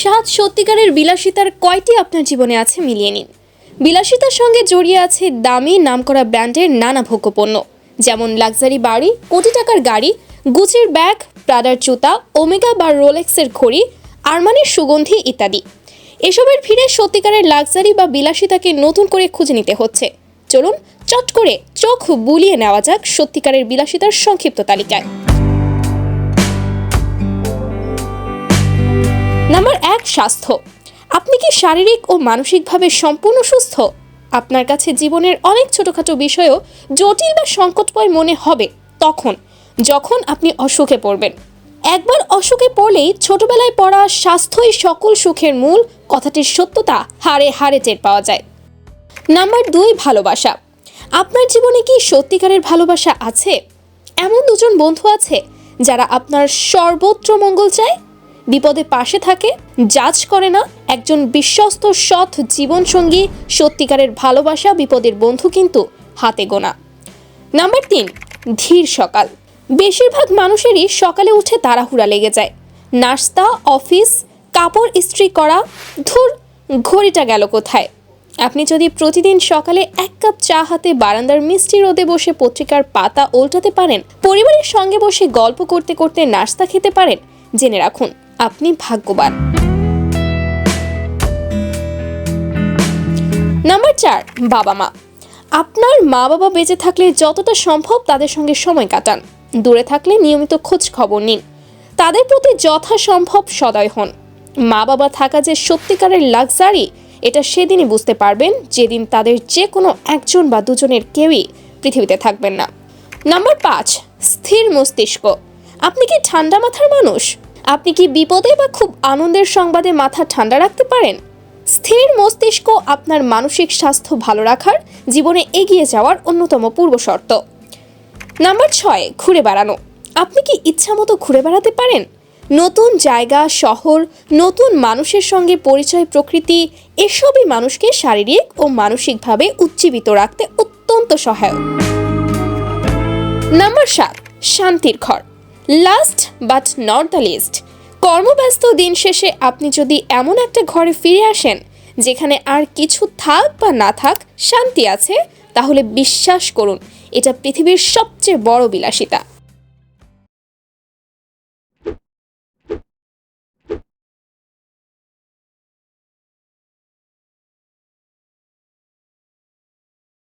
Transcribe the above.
স্বাদ সত্যিকারের বিলাসিতার কয়টি আপনার জীবনে আছে মিলিয়ে নিন। বিলাসিতার সঙ্গে জড়িয়ে আছে দামি নামকরা ব্র্যান্ডের নানা ভোগ্যপণ্য, যেমন লাক্সারি বাড়ি, কোটি টাকার গাড়ি, গুচির ব্যাগ প্রাডার জুতা, ওমেগা বা রোলেক্সের ঘড়ি, আরমানির সুগন্ধি ইত্যাদি। এসবের ভিড়ে সত্যিকারের লাক্সারি বা বিলাসিতাকে নতুন করে খুঁজে নিতে হচ্ছে। চলুন চট করে চোখ বুলিয়ে নেওয়া যাক সত্যিকারের বিলাসিতার সংক্ষিপ্ত তালিকায়। নাম্বার এক, স্বাস্থ্য। আপনি কি শারীরিক ও মানসিকভাবে সম্পূর্ণ সুস্থ? আপনার কাছে জীবনের অনেক ছোটোখাটো বিষয়ও জটিল বা সংকটময় মনে হবে তখন, যখন আপনি অসুখে পড়বেন। একবার অসুখে পড়লেই ছোটবেলায় পড়া স্বাস্থ্যই সকল সুখের মূল, কথাটির সত্যতা হারে হারে টের পাওয়া যায়। নাম্বার দুই, ভালোবাসা। আপনার জীবনে কি সত্যিকারের ভালোবাসা আছে? এমন দুজন বন্ধু আছে যারা আপনার সর্বত্র মঙ্গল চায়? বিপদে পাশে থাকে, জাজ করে না, একজন বিশ্বস্ত সৎ জীবনসঙ্গী, সত্যিকারের ভালোবাসা বিপদের বন্ধু কিন্তু হাতে গোনা। নাম্বার তিন, ধীর সকাল। বেশিরভাগ মানুষেরই সকালে উঠে তাড়াহুড়া লেগে যায়। নাস্তা, অফিস, কাপড় ইস্ত্রি করা, ধুর, ঘড়িটা গেল কোথায়? আপনি যদি প্রতিদিন সকালে এক কাপ চা হাতে বারান্দার মিষ্টি রোদে বসে পত্রিকার পাতা উল্টাতে পারেন, পরিবারের সঙ্গে বসে গল্প করতে করতে নাস্তা খেতে পারেন, জেনে রাখুন। আপনি ভাগ্যবান। নাম্বার চার, বাবা মা। আপনার মা বাবা বেঁচে থাকলে যতটা সম্ভব তাদের সঙ্গে সময় কাটান। দূরে থাকলে নিয়মিত খোঁজ খবর নিন। তাদের প্রতি যথাসম্ভব সদয় হন। মা বাবা থাকা যে সত্যিকারের লাক্সারি, এটা সেদিনই বুঝতে পারবেন যেদিন তাদের যে কোনো একজন বা দুজনের কেউই পৃথিবীতে থাকবেন না। নাম্বার পাঁচ, স্থির মস্তিষ্ক। আপনি কি ঠান্ডা মাথার মানুষ? আপনি কি বিপদে বা খুব আনন্দের সংবাদে মাথা ঠান্ডা রাখতে পারেন? স্থির মস্তিষ্ক আপনার মানসিক স্বাস্থ্য ভালো রাখার জীবনে এগিয়ে যাওয়ার অন্যতম পূর্বশর্ত নাম্বার ছয়, ঘুরে বেড়ানো। আপনি কি ইচ্ছামতো ঘুরে বেড়াতে পারেন? নতুন জায়গা, শহর, নতুন মানুষের সঙ্গে পরিচয়, প্রকৃতি, এসবই মানুষকে শারীরিক ও মানসিকভাবে উজ্জীবিত রাখতে অত্যন্ত সহায়ক। নাম্বার সাত, শান্তির ঘর। Last but not the least. কর্মব্যস্ত দিন শেষে আপনি যদি এমন একটা ঘরে ফিরে আসেন, যেখানে আর কিছু থাক বা না থাক শান্তি আছে, তাহলে বিশ্বাস করুন, এটা পৃথিবীর সবচেয়ে বড় বিলাসিতা।